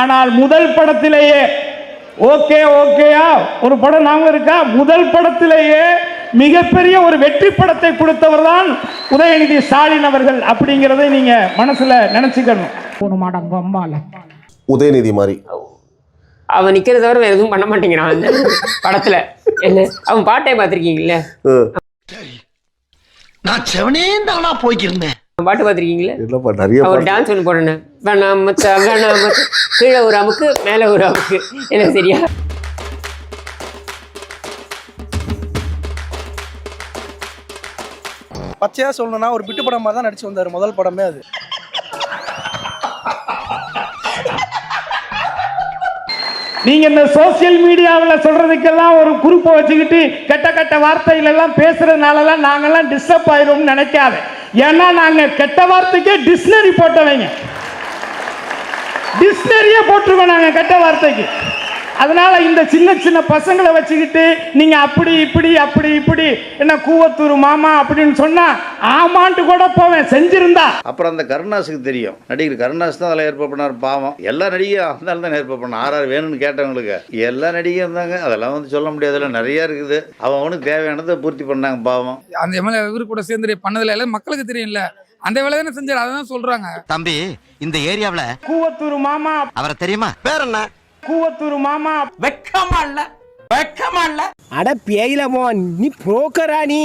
ஆனால் முதல் படத்திலேயே ஓகே ஓகேயா? ஒரு படம் நாம இருக்கா? முதல் படத்திலேயே மிகப்பெரிய ஒரு வெற்றி படத்தை கொடுத்தவர் தான் உதயநிதி ஸ்டாலின் அவர்கள் அப்படிங்கிறதை நீங்க மனசுல நினைச்சுக்கணும். அம்மால உதயநிதி மாதிரி. அவன் நிக்கிறத தவிர வேற எதுவும் பண்ண மாட்டேங்கிறான் அந்த படத்துல. என்ன? அவன் பாட்டே பார்த்திருக்கீங்கல்ல. நான் செவனே தானா போய்க்கிருந்தேன். பாட்டு பார்த்திருக்கீங்களா இல்லப்பா நிறைய அவர் டான்ஸ் ஒன்று போடுறேன் வேணாம் மச்சா வேணாம் மச்சா கீழே ஒரு அமுக்கு மேலே ஒரு அமுக்கு. என்ன சரியா? பச்சையா சொல்லணும்னா ஒரு பிட்டு படம் மாதிரி தான் நடிச்சு வந்தாரு. முதல் படமே அது. நீங்க இந்த சோசியல் மீடியாவில் சொல்றதுக்கெல்லாம் ஒரு குரூப்பை வச்சுக்கிட்டு கெட்ட கெட்ட வார்த்தைகள் எல்லாம் பேசுறதுனாலலாம் நாங்கெல்லாம் டிஸ்டர்ப் ஆயிரும் நினைக்காத. ஏன்னா நாங்க கெட்ட வார்த்தைக்கே டிக்ஷனரி போட்டவங்க. டிக்ஷனரியே போட்டிருக்கோம் நாங்க கெட்ட வார்த்தைக்கு. அதனால இந்த சின்ன சின்ன பசங்களை வச்சுக்கிட்டு நீங்க அப்படி இப்படி அப்படி இப்படி என்ன கூவத்தூர் மாமா அப்படின்னு சொன்னா ஆமான்ட்டு கூட போவேன் செஞ்சிருந்தா. அப்புறம் அந்த கருணாஸுக்கு தெரியும். நடிகர் கருணாஸ் தான் அதில் ஏற்பாடு பண்ணார் பாவம். எல்லா நடிகையும் அந்த தான் ஏற்பாடு பண்ண ஆர்ஆர் வேணும்னு கேட்டவங்களுக்கு. எல்லா நடிகையும் இருந்தாங்க. அதெல்லாம் வந்து சொல்ல முடியாதுல நிறைய இருக்குது. அவன் அவனுக்கு தேவையானதை பூர்த்தி பண்ணாங்க பாவம். அந்த எம்எல்ஏ இவரு கூட சேர்ந்து பண்ணதுல எல்லாம் மக்களுக்கு தெரியும்ல. அந்த வேலை தானே செஞ்சாரு. அதை தான் சொல்றாங்க. தம்பி இந்த ஏரியாவுல கூவத்தூர் மாமா. அவரை தெரியுமா? வேற என்ன? கூவத்தூர் மாமா. அட பேயிலமோ நீ புரோக்கரா நீ.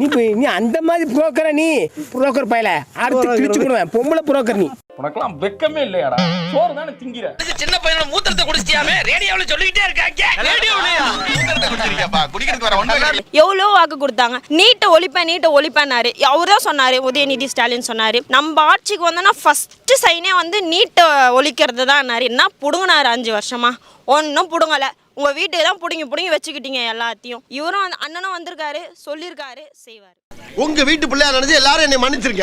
நீ நீ அந்த மாதிரி புரோக்கரா நீ. புரோக்கர் பயல அடுத்து கிழிச்சுக்கிடுவேன் பொம்பளை புரோக்கர் நீ. உனக்கெல்லாம் வெக்கமே இல்லையாடா. சோறு தானே திங்கிற சின்ன பையனோட மூத்திரத்தை குடிச்சிட்டியாமே? ரேடியோல சொல்லிக்கிட்டே இருக்காங்க. ரேடியோலயா மூத்திரத்தை குடிச்சிருக்கியாப்பா? குடிக்கிறதுக்கு வர ஒண்ணு எவ்வளோ வாக்கு கொடுத்தாங்க? நீட்டை ஒழிப்பேன் நீட்டை ஒழிப்பேன்னாரு. அவர் தான் சொன்னார் உதயநிதி ஸ்டாலின் சொன்னார். நம்ம ஆட்சிக்கு வந்தோன்னா ஃபஸ்ட்டு சைனே வந்து நீட்டை ஒழிக்கிறது தான் என்ன பிடுங்கினாரு அஞ்சு வருஷமா? ஒன்றும் பிடுங்கலை. உங்கள் வீட்டுக்கு தான் பிடுங்கி பிடுங்கி வச்சுக்கிட்டீங்க எல்லாத்தையும். இவரும் அண்ணனும் வந்திருக்காரு சொல்லியிருக்காரு செய்வார். உங்கள் வீட்டு பிள்ளையா நினைச்சு எல்லாரும் என்னை மன்னிச்சிருக்கேன்